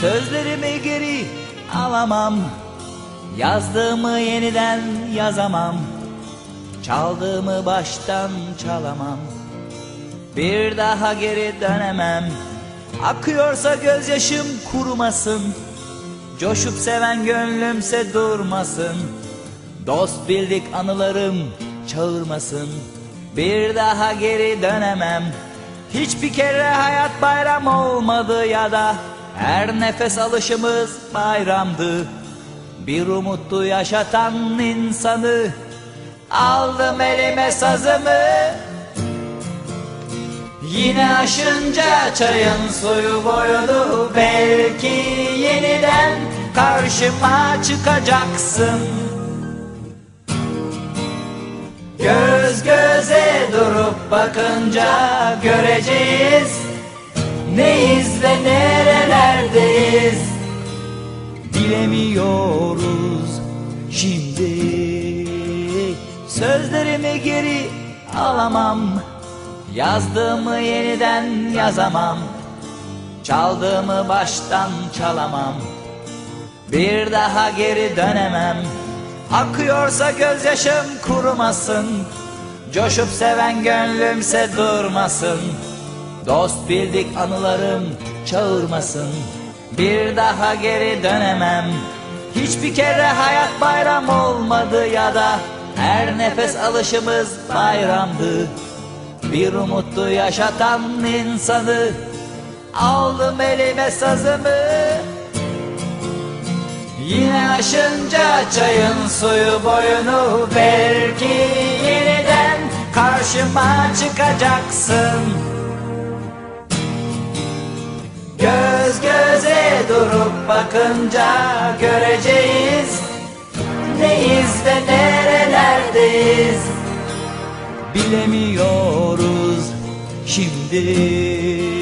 Sözlerimi geri alamam. Yazdığımı yeniden yazamam. Çaldığımı baştan çalamam. Bir daha geri dönemem. Akıyorsa gözyaşım kurumasın. Coşup seven gönlümse durmasın. Dost bildik anılarım çağırmasın. Bir daha geri dönemem. Hiçbir kere hayat bayram olmadı ya da Her nefes alışımız bayramdı. Bir umuttu yaşatan insanı Aldım elime sazımı. Yine aşınca çayın suyu boyunu Belki yeniden karşıma çıkacaksın. Göz göze durup bakınca göreceğiz. Neyiz ve nerelerdeyiz Bilemiyoruz şimdi Sözlerimi geri alamam. Yazdığımı yeniden yazamam. Çaldığımı baştan çalamam. Bir daha geri dönemem. Akıyorsa gözyaşım kurumasın. Coşup seven gönlümse durmasın. Dost bildik anılarım çağırmasın Bir daha geri dönemem. Hiçbir kere hayat bayram olmadı ya da Her nefes alışımız bayramdı. Bir umuttu yaşatan insanı Aldım elime sazımı. Yine aşınca çayın suyu boyunu Belki yeniden karşıma çıkacaksın. Göze durup bakınca göreceğiz. Neyiz ve nerelerdeyiz? Bilemiyoruz şimdi